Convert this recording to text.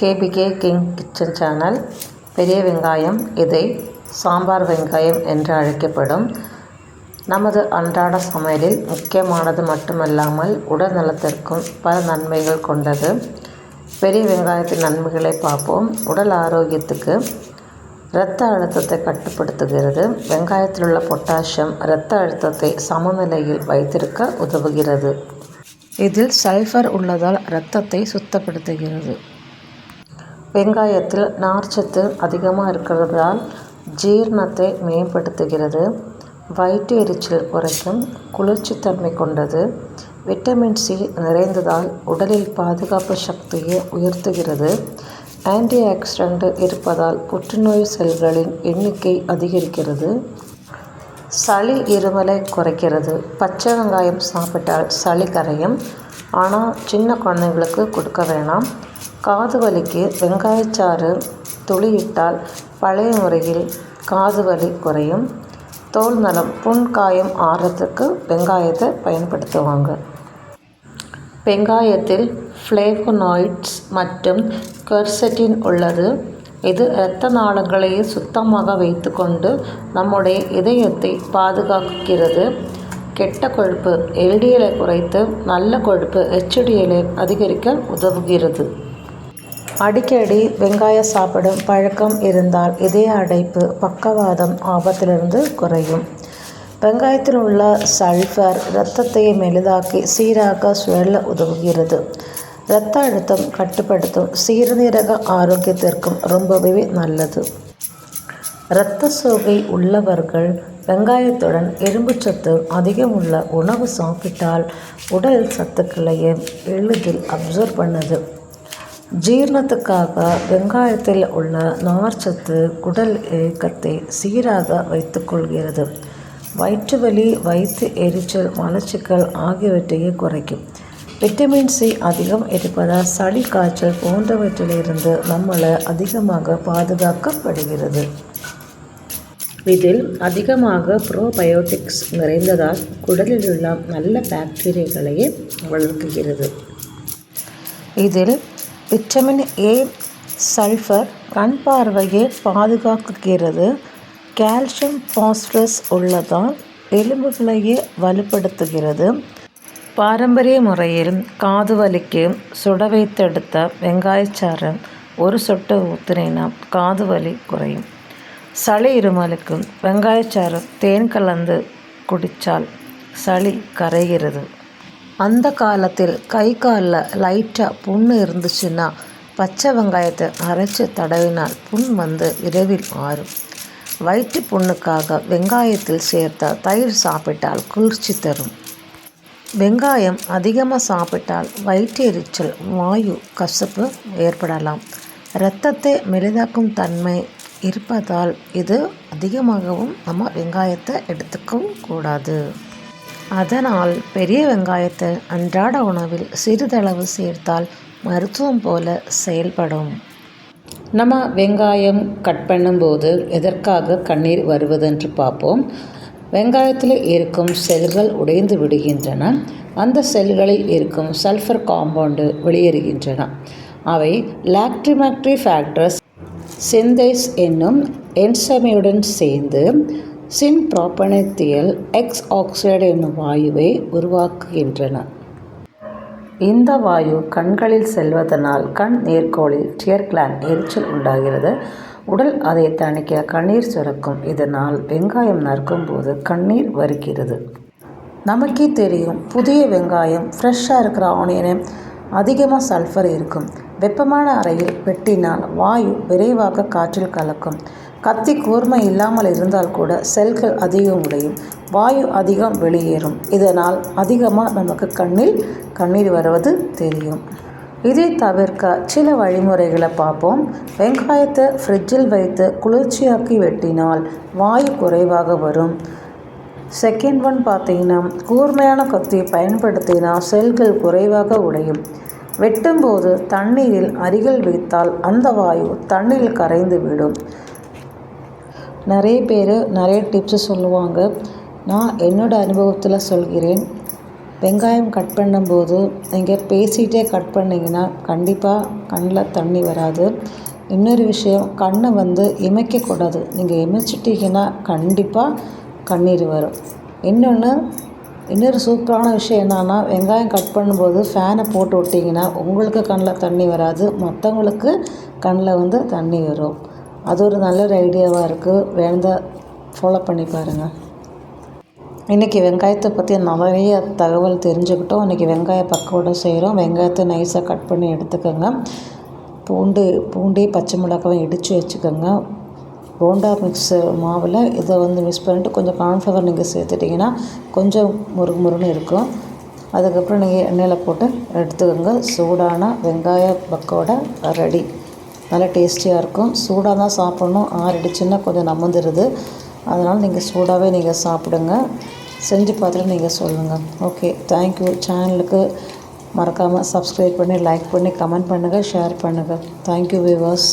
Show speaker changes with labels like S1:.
S1: KPK king kitchen channel பெரிய வெங்காயம் இதை சாம்பார் வெங்காயம் என்று அழைக்கப்படும். நமது அன்றாட சமையலில் முக்கியமானது மட்டுமல்லாமல் உடல் நலத்திற்கும் பல நன்மைகள் கொண்டது. பெரிய வெங்காயத்தின் நன்மைகளை பார்ப்போம். உடல் ஆரோக்கியத்துக்கு இரத்த அழுத்தத்தை கட்டுப்படுத்துகிறது. வெங்காயத்தில் உள்ள பொட்டாசியம் இரத்த அழுத்தத்தை சமநிலையில் வைத்திருக்க உதவுகிறது. இதில் சல்ஃபர் உள்ளதால் இரத்தத்தை சுத்தப்படுத்துகிறது. வெங்காயத்தில் நார்ச்சத்து அதிகமாக இருக்கிறதால் ஜீரணத்தை மேம்படுத்துகிறது. வயிற்று எரிச்சல் குறைக்கும் குளிர்ச்சித்தன்மை கொண்டது விட்டமின் சி நிறைந்ததால் உடலில் பாதுகாப்பு சக்தியை உயர்த்துகிறது. ஆன்டி ஆக்சிடென்ட் இருப்பதால் புற்றுநோய் செல்களின் எண்ணிக்கை அதிகரிக்கிறது. சளி இருமலை குறைக்கிறது. பச்சை வெங்காயம் சாப்பிட்டால் சளி கரையும். ஆனால் சின்ன குழந்தைங்களுக்கு கொடுக்க வேணாம். காது வலிக்கு வெங்காயச்சாறு துளியிட்டால் பழைய முறையில் காது வலி குறையும். தோல் நலம் புண் காயம் ஆறுறதுக்கு வெங்காயத்தை பயன்படுத்துவாங்க. வெங்காயத்தில் ஃப்ளேவனாய்ட்ஸ் மற்றும் கெர்செட்டின் உள்ளது. இது இரத்த நாளங்களையே சுத்தமாக வைத்துக்கொண்டு நம்முடைய இதயத்தை பாதுகாக்கிறது. கெட்ட கொழுப்பு எல்டிஎலை குறைத்து நல்ல கொழுப்பு ஹெச்டிஎலை அதிகரிக்க உதவுகிறது. அடிக்கடி வெங்காயம் சாப்பிடும் பழக்கம் இருந்தால் இதய அடைப்பு பக்கவாதம் ஆபத்திலிருந்து குறையும். வெங்காயத்தில் உள்ள சல்ஃபர் இரத்தத்தை மெலிதாக்கி சீராக சுழல உதவுகிறது. இரத்த அழுத்தம் கட்டுப்படுத்தும் சிறுநீரக ஆரோக்கியத்திற்கும் ரொம்பவே நல்லது. இரத்த சோகை உள்ளவர்கள் வெங்காயத்துடன் இரும்புச்சத்து அதிகம் உள்ள உணவு சாப்பிட்டால் உடல் சத்துக்களையே எளிதில் அப்சர்வ் பண்ணுது. ஜீரணத்துக்காக வெங்காயத்தில் உள்ள நார்ச்சத்து குடல் இயக்கத்தை சீராக வைத்துக்கொள்கிறது. வயிற்று வலி வயிற்று எரிச்சல் மலச்சிக்கல் ஆகியவற்றையே குறைக்கும். விட்டமின் சி அதிகம் இருப்பதால் சளி காய்ச்சல் போன்றவற்றிலிருந்து நம்மளை அதிகமாக பாதுகாக்கப்படுகிறது. இதில் அதிகமாக ப்ரோபயோட்டிக்ஸ் நிறைந்ததால் குடலில் உள்ள நல்ல பாக்டீரியாக்களையே வளர்க்குகிறது இதில் விட்டமின் ஏ சல்ஃபர் கண் பார்வையை பாதுகாக்கிறது. கால்சியம் பாஸ்பரஸ் உள்ளதால் எலும்புகளையே வலுப்படுத்துகிறது. பாரம்பரிய முறையில் காது வலிக்கு சுட வைத்தெடுத்த வெங்காயச்சாறு ஒரு சொட்டு ஊற்றினா காது வலி குறையும். சளி இருமலுக்கு வெங்காயச்சாறு தேன் கலந்து குடித்தால் சளி கரைகிறது. அந்த காலத்தில் கை காலில் லைட்டாக புண்ணு இருந்துச்சுன்னா பச்சை வெங்காயத்தை அரைச்சி தடவினால் புண் வந்து இரவில் ஆறும் வயிற்று புண்ணுக்காக வெங்காயத்தில் சேர்த்த தயிர் சாப்பிட்டால் குளிர்ச்சி தரும். வெங்காயம் அதிகமாக சாப்பிட்டால் வயிற்று எரிச்சல் வாயு கசப்பு ஏற்படலாம். இரத்தத்தை மெலிதாக்கும் தன்மை இருப்பதால் இது அதிகமாகவும் நம்ம வெங்காயத்தை எடுத்துக்கவும் கூடாது. அதனால் பெரிய வெங்காயத்தை அன்றாட உணவில் சிறிதளவு சேர்த்தால் மருத்துவம் போல செயல்படும். நம்ம வெங்காயம் கட் பண்ணும்போது எதற்காக கண்ணீர் வருவதென்று பார்ப்போம். வெங்காயத்தில் இருக்கும் செல்கள் உடைந்து விடுகின்றன. அந்த செல்களில் இருக்கும் சல்ஃபர் காம்பவுண்டு வெளியேறுகின்றன. அவை லாக்டிமேக்ட்ரி ஃபேக்டர்ஸ் சிந்தைஸ் என்னும் என்சமையுடன் சேர்ந்து சின் ப்ராப்பனத்தியல் எக்ஸ் ஆக்சைடு என்னும் வாயுவை உருவாக்குகின்றன. இந்த வாயு கண்களில் செல்வதனால் கண் நேர்கோளில் டியர் கிளாண்ட் எரிச்சல் உண்டாகிறது. உடல் அதை தணிக்க கண்ணீர் சுரக்கும். இதனால் வெங்காயம் நறுக்கும் போது கண்ணீர் வருகிறது. நமக்கே தெரியும் புதிய வெங்காயம் ஃப்ரெஷ்ஷாக இருக்கிற ஆனியனை அதிகமாக சல்ஃபர் இருக்கும். வெப்பமான அறையில் வெட்டினால் வாயு விரைவாக காற்றில் கலக்கும். கத்தி கூர்மை இல்லாமல் இருந்தால் கூட செல்கள் அதிகம் உடையும். வாயு அதிகம் வெளியேறும். இதனால் அதிகமாக நமக்கு கண்ணில் கண்ணீர் வருவது தெரியும். இதை தவிர்க்க சில வழிமுறைகளை பார்ப்போம். வெங்காயத்தை ஃப்ரிட்ஜில் வைத்து குளிர்ச்சியாக்கி வெட்டினால் வாயு குறைவாக வரும். செகண்ட் ஒன் பார்த்தீங்கன்னா கூர்மையான கத்தியை பயன்படுத்தினால் செல்கள் குறைவாக உடையும். வெட்டும்போது தண்ணீரில் அருகில் வைத்தால் அந்த வாயு தண்ணீரில் கரைந்து விடும். நிறைய பேர் நிறைய டிப்ஸு சொல்லுவாங்க. நான் என்னோடய அனுபவத்தில் சொல்கிறேன். வெங்காயம் கட் பண்ணும்போது நீங்கள் பேசிகிட்டே கட் பண்ணிங்கன்னா கண்டிப்பாக கண்ணில் தண்ணி வராது. இன்னொரு விஷயம் கண்ணை வந்து இமைக்கக்கூடாது. நீங்கள் இமைச்சிட்டிங்கன்னா கண்டிப்பாக கண்ணீர் வரும். இன்னொன்று இன்னொரு சூப்பரான விஷயம் என்னென்னா வெங்காயம் கட் பண்ணும்போது ஃபேனை போட்டு விட்டிங்கன்னா உங்களுக்கு கண்ணில் தண்ணி வராது. மற்றவங்களுக்கு கண்ணில் வந்து தண்ணி வரும். அது ஒரு நல்ல ஒரு ஐடியாவாக இருக்குது வேணுந்தா ஃபாலோ பண்ணி பாருங்கள் இன்றைக்கி வெங்காயத்தை பற்றி நிறைய தகவல் தெரிஞ்சுக்கிட்டோம். இன்றைக்கி வெங்காய பக்கோடா செய்கிறோம் வெங்காயத்தை நைஸாக கட் பண்ணி எடுத்துக்கோங்க. பூண்டு பூண்டே பச்சை மிளகாவும் இடித்து வச்சுக்கோங்க. போண்டா மிக்ஸ் மாவில் இதை வந்து மிக்ஸ் பண்ணிட்டு கொஞ்சம் கார்ன்ஃப்ளவர் நீங்கள் சேர்த்துட்டிங்கன்னா கொஞ்சம் முறுக்கு முருன்னு இருக்கும். அதுக்கப்புறம் நீங்கள் எண்ணெயில் போட்டு எடுத்துக்கோங்க. சூடான வெங்காய பக்கோடா ரெடி. நல்லா டேஸ்டியாக இருக்கும். சூடாக தான் சாப்பிட்ணும். ஆறிடுச்சுன்னா கொஞ்சம் நமந்துடுது அதனால் நீங்கள் சூடாகவே நீங்கள் சாப்பிடுங்க. செஞ்சு பார்த்துட்டு நீங்கள் சொல்லுங்கள் ஓகே தேங்க்யூ சேனலுக்கு மறக்காமல் சப்ஸ்கிரைப் பண்ணி லைக் பண்ணி கமெண்ட் பண்ணுங்கள் ஷேர் பண்ணுங்கள் தேங்க்யூ வியூவர்ஸ்